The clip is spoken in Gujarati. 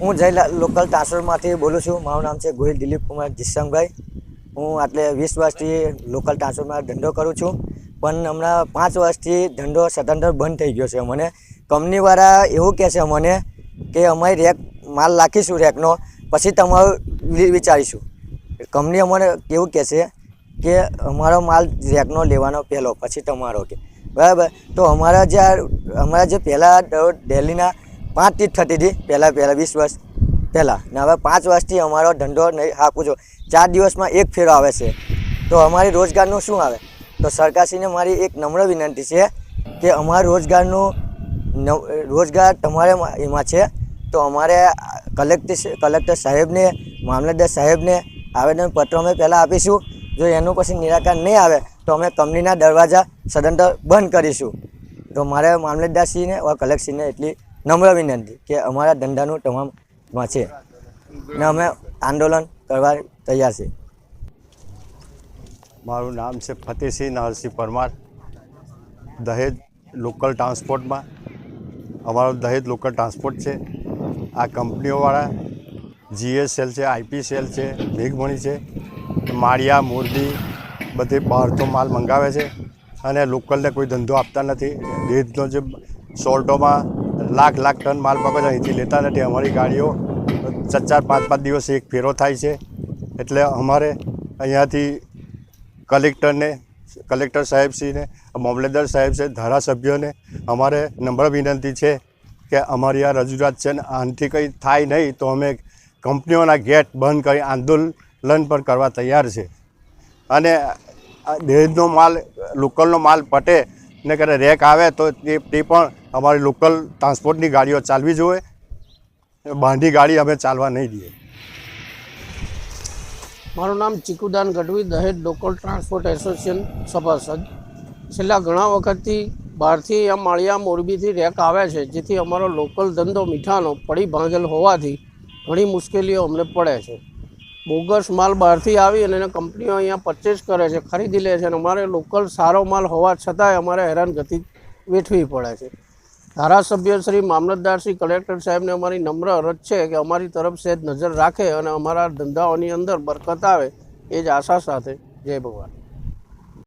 હું જય લોકલ ટ્રાન્સફરમાંથી બોલું છું. મારું નામ છે ગોહિલ દિલીપ કુમાર જીસંગભાઈ. હું આટલે વીસ વર્ષથી લોકલ ટ્રાન્સફરમાં ધંધો કરું છું. પણ હમણાં પાંચ વર્ષથી ધંધો સતંતર બંધ થઈ ગયો છે મને. કંપનીવાળા એવું કહે છે મને કે અમારી રેક માલ રાખીશું રેકનો, પછી તમારું વિચારીશું. કંપની અમને કેવું કહે છે કે અમારો માલ રેકનો લેવાનો પહેલો, પછી તમારો કે બરાબર? તો અમારા જે અમારા જે પહેલાં દિલ્હીના પાંચ ટીટ થતી હતી. પહેલાં પહેલાં વીસ વર્ષ પહેલાં. ને હવે પાંચ વર્ષથી અમારો ધંધો નહીં આપું છું. ચાર દિવસમાં એક ફેરો આવે છે. તો અમારી રોજગારનું શું આવે? તો સરકારશ્રીને મારી એક નમ્ર વિનંતી છે કે અમારા રોજગારનું રોજગાર તમારે એમાં છે. તો અમારે કલેક્ટર કલેક્ટર સાહેબને, મામલતદાર સાહેબને આવેદનપત્ર અમે પહેલાં આપીશું. જો એનું પછી નિરાકરણ નહીં આવે, તો અમે કંપનીના દરવાજા સદંતર બંધ કરીશું. તો મારે મામલતદારશ્રીને, ઓર કલેક્ટરશ્રીને એટલી નમ્ર વિનંતી કે અમારા ધંધાનું તમામમાં છે. ને અમે આંદોલન કરવા તૈયાર છીએ મારું નામ છે ફતેહસિંહ નરસિંહ પરમાર. દહેજ લોકલ ટ્રાન્સપોર્ટમાં. અમારો દહેજ લોકલ ટ્રાન્સપોર્ટ છે. આ કંપનીઓવાળા જીએસએલ છે આઈપીસીએલ છે, મેઘમણી છે, માળિયા, મોરબી બધી બહારતો માલ મંગાવે છે અને લોકલને કોઈ ધંધો આપતા નથી. દહેજનો જે સોલ્ટોમાં લાખ લાખ ટન માલ છે. અહીંથી લેતા નથી અમારી ગાડીઓ. ચાર ચાર પાંચ પાંચ દિવસે એક ફેરો થાય છે. એટલે અમારે અહીંયાથી કલેક્ટરને, કલેક્ટર સાહેબશ્રીને, મામલતદાર સાહેબ છે ધારાસભ્યોને અમારે નમ્ર વિનંતી છે કે અમારી આ રજૂઆત છે ને આનાથી કંઈ થાય નહીં તો અમે કંપનીઓના ગેટ બંધ કરી આંદોલન પણ કરવા તૈયાર છે. અને દહેજનો માલ, લોકલનો માલ પટે ને કરે રેક આવે તે તે પણ અમારી લોકલ ટ્રાન્સપોર્ટની ગાડીઓ ચાલવી જોઈએ. બાંધી ગાડી અમે ચાલવા નહીં દઈએ. મારું નામ ચીકુદાન ગઢવી, દહેજ લોકલ ટ્રાન્સપોર્ટ એસોસિએશન સભાસદ. છેલ્લા ઘણા વખતથી બહારથી આ માળિયા મોરબીથી રેક આવે છે, જેથી અમારો લોકલ ધંધો મીઠાનો, પડી ભાંગેલ હોવાથી ઘણી મુશ્કેલીઓ અમને પડે છે. બોગસ માલ બહારથી આવી અને એને કંપનીઓ અહીંયા પરચેસ કરે છે, ખરીદી લે છે અને અમારે લોકલ સારો માલ હોવા છતાંય અમારે હેરાનગતિ વેઠવી પડે છે. ધારાસભ્ય શ્રી મામલતદાર કલેક્ટર સાહેબને અમારી નમ્ર અરજ છે કે અમારી તરફ સહેજ નજર રાખે અને અમારા ધંધાઓની અંદર બરકત આવે એ જ આશા સાથે જય ભગવાન.